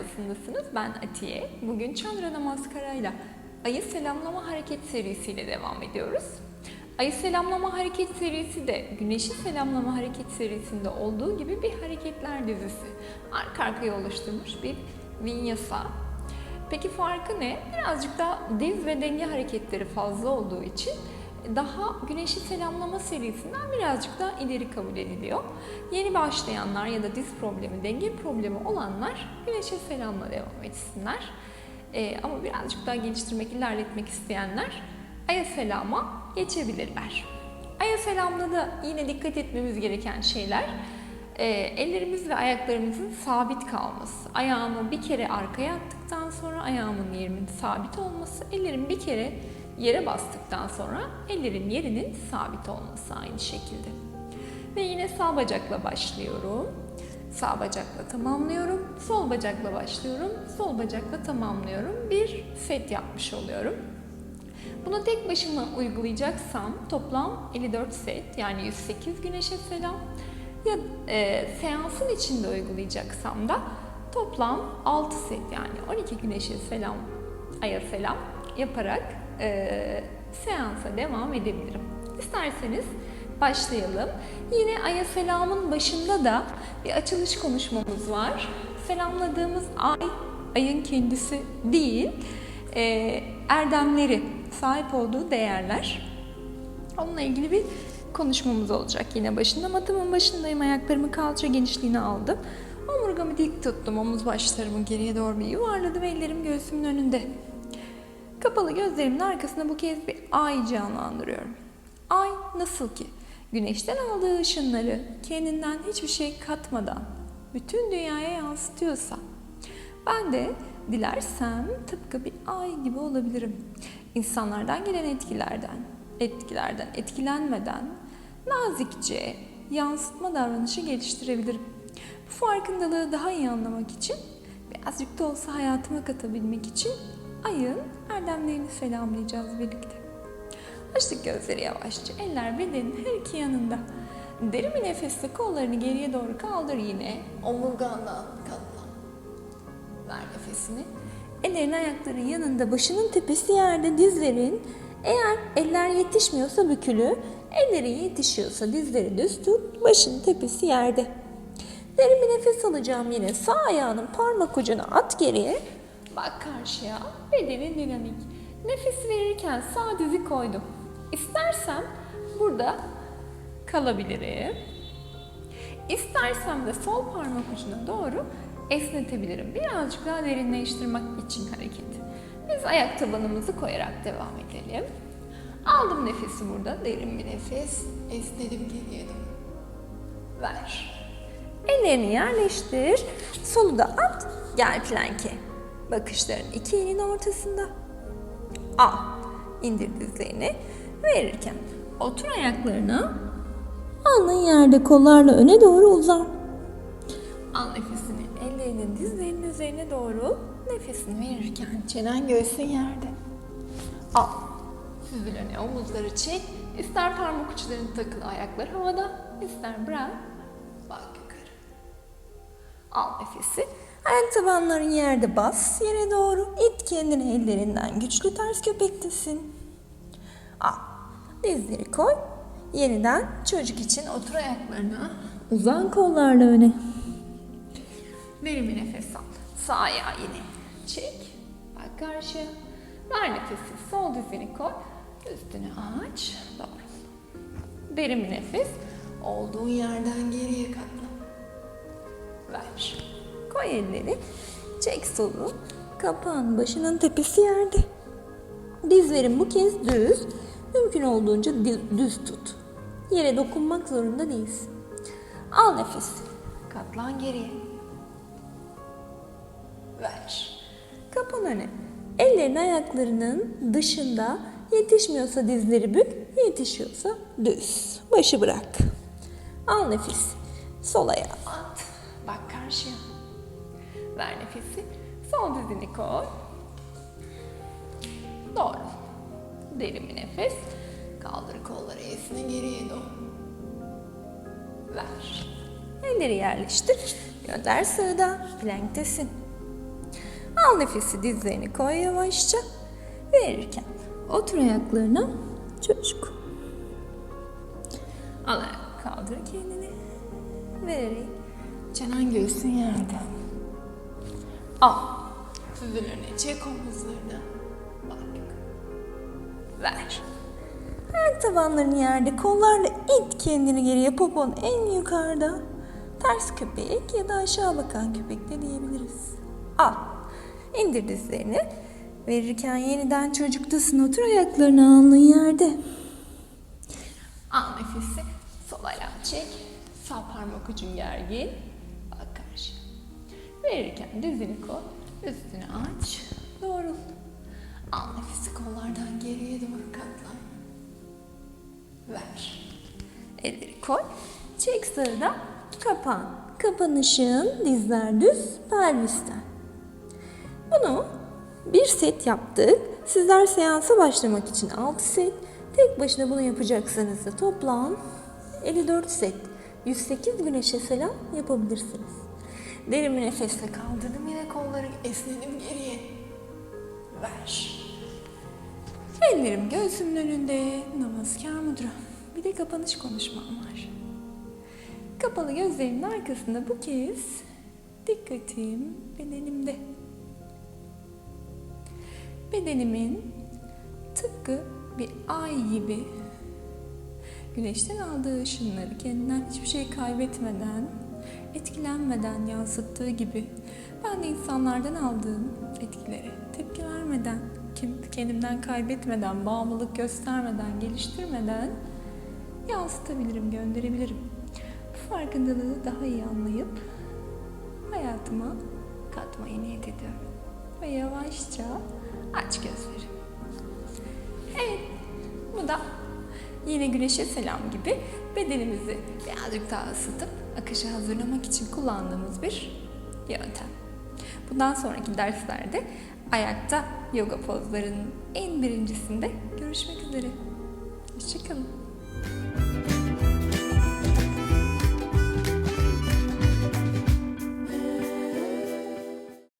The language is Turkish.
sayfasındasınız. Ben Atiye. Bugün Chandra Namaskara'yla Ayı Selamlama Hareket serisiyle devam ediyoruz. Ayı Selamlama Hareket serisi de Güneşi Selamlama Hareket serisinde olduğu gibi bir hareketler dizisi. Arka arkaya oluşturmuş bir vinyasa. Peki farkı ne? Birazcık daha diz ve denge hareketleri fazla olduğu için daha güneşi selamlama serisinden birazcık daha ileri kabul ediliyor. Yeni başlayanlar ya da diz problemi, denge problemi olanlar güneşe selamla devam etsinler. Ee, ama birazcık daha geliştirmek, ilerletmek isteyenler aya selama geçebilirler. Aya selamda da yine dikkat etmemiz gereken şeyler e, ellerimiz ve ayaklarımızın sabit kalması. Ayağımı bir kere arkaya attıktan sonra ayağımın yerimin sabit olması, ellerim bir kere yere bastıktan sonra ellerin yerinin sabit olması aynı şekilde. Ve yine sağ bacakla başlıyorum. Sağ bacakla tamamlıyorum. Sol bacakla başlıyorum. Sol bacakla tamamlıyorum. Bir set yapmış oluyorum. Bunu tek başıma uygulayacaksam toplam 54 set yani 108 güneşe selam ya e, seansın içinde uygulayacaksam da toplam 6 set yani 12 güneşe selam, aya selam yaparak e, seansa devam edebilirim. İsterseniz başlayalım. Yine aya selamın başında da bir açılış konuşmamız var. Selamladığımız ay, ayın kendisi değil, e, erdemleri, sahip olduğu değerler. Onunla ilgili bir konuşmamız olacak yine başında. Matımın başındayım, ayaklarımı kalça genişliğine aldım. Omurgamı dik tuttum, omuz başlarımı geriye doğru bir yuvarladım, ellerim göğsümün önünde. Kapalı gözlerimin arkasında bu kez bir ay canlandırıyorum. Ay nasıl ki güneşten aldığı ışınları kendinden hiçbir şey katmadan bütün dünyaya yansıtıyorsa ben de dilersem tıpkı bir ay gibi olabilirim. İnsanlardan gelen etkilerden, etkilerden etkilenmeden nazikçe yansıtma davranışı geliştirebilirim. Bu farkındalığı daha iyi anlamak için birazcık da olsa hayatıma katabilmek için ayın erdemlerini selamlayacağız birlikte. Açtık gözleri yavaşça. Eller bedenin her iki yanında. Derin bir nefesle kollarını geriye doğru kaldır yine. Omurgandan katlan. Ver nefesini. Ellerin ayakların yanında, başının tepesi yerde, dizlerin. Eğer eller yetişmiyorsa bükülü, elleri yetişiyorsa dizleri düz tut, başın tepesi yerde. Derin bir nefes alacağım yine. Sağ ayağının parmak ucunu at geriye. Bak karşıya. Bedenin dinamik. Nefes verirken sağ dizi koydum. İstersem burada kalabilirim. İstersem de sol parmak ucuna doğru esnetebilirim. Birazcık daha derinleştirmek için hareket. Biz ayak tabanımızı koyarak devam edelim. Aldım nefesi burada. Derin bir nefes. Esnedim geriye. Ver. Ellerini yerleştir. Solu da at. Gel planke. Bakışların iki elin ortasında. Al. İndir dizlerini. Verirken otur ayaklarına. Alnın yerde kollarla öne doğru uzan. Al nefesini ellerinin dizlerinin üzerine doğru nefesini verirken çenen göğsün yerde. Al. Süzül öne omuzları çek. İster parmak uçlarını takıl ayaklar havada, ister bırak. Bak yukarı. Al nefesi. Ayak tabanların yerde bas yere doğru. İt kendini ellerinden güçlü ters köpektesin. Al. Dizleri koy. Yeniden çocuk için otur ayaklarına. Uzan kollarla öne. Derin bir nefes al. Sağ ayağı yine. Çek. Bak karşıya. Ver nefesi. Sol dizini koy. Üstünü aç. Doğru. Derin bir nefes. Olduğun yerden geriye katla. Ver. Koy elleri. Çek solu. Kapağın başının tepesi yerde. Dizlerin bu kez düz. Mümkün olduğunca düz, tut. Yere dokunmak zorunda değilsin. Al nefes. Katlan geriye. Ver. Kapan öne. Ellerin ayaklarının dışında yetişmiyorsa dizleri bük, yetişiyorsa düz. Başı bırak. Al nefes. Sol ayağı at. Bak karşıya. Ver nefesi. Sol dizini koy. Doğru. Derin bir nefes. Kaldır kolları esne geriye doğru. Ver. Elleri yerleştir. Gönder sağda. Planktesin. Al nefesi dizlerini koy yavaşça. Verirken otur ayaklarına çocuk. Al ayak kaldır kendini. Vererek çenen göğsün yerde. Al. Süzülüne çek omuzlarını. Bak. Ver. Ayak tabanların yerde. Kollarla it kendini geriye. Popon en yukarıda. Ters köpek ya da aşağı bakan köpek de diyebiliriz. Al. İndir dizlerini. Verirken yeniden çocuktasın. Otur ayaklarını alnın yerde. Al nefesi. Sol ayağı çek. Sağ parmak ucun gergin. Verirken dizini koy. Üstünü aç. Doğrul. Al nefesi kollardan geriye doğru katlan. Ver. Elleri koy. Çek sağına. Kapan. Kapanışın dizler düz pelvisten. Bunu bir set yaptık. Sizler seansa başlamak için 6 set. Tek başına bunu yapacaksanız da toplam 54 set. 108 güneşe selam yapabilirsiniz. Derin bir nefesle kaldırdım. Yine kolları esnedim geriye. Ver. Ellerim göğsümün önünde. Namaskar mudra. Bir de kapanış konuşmam var. Kapalı gözlerimin arkasında bu kez dikkatim bedenimde. Bedenimin tıpkı bir ay gibi güneşten aldığı ışınları kendinden hiçbir şey kaybetmeden, etkilenmeden yansıttığı gibi ben de insanlardan aldığım etkileri tepki vermeden, kendimden kaybetmeden, bağımlılık göstermeden, geliştirmeden yansıtabilirim, gönderebilirim. Bu farkındalığı daha iyi anlayıp hayatıma katmayı niyet ediyorum. Ve yavaşça aç gözleri. Evet, bu da yine güneşe selam gibi bedenimizi birazcık daha ısıtıp akışa hazırlamak için kullandığımız bir yöntem. Bundan sonraki derslerde ayakta yoga pozlarının en birincisinde görüşmek üzere. Hoşçakalın.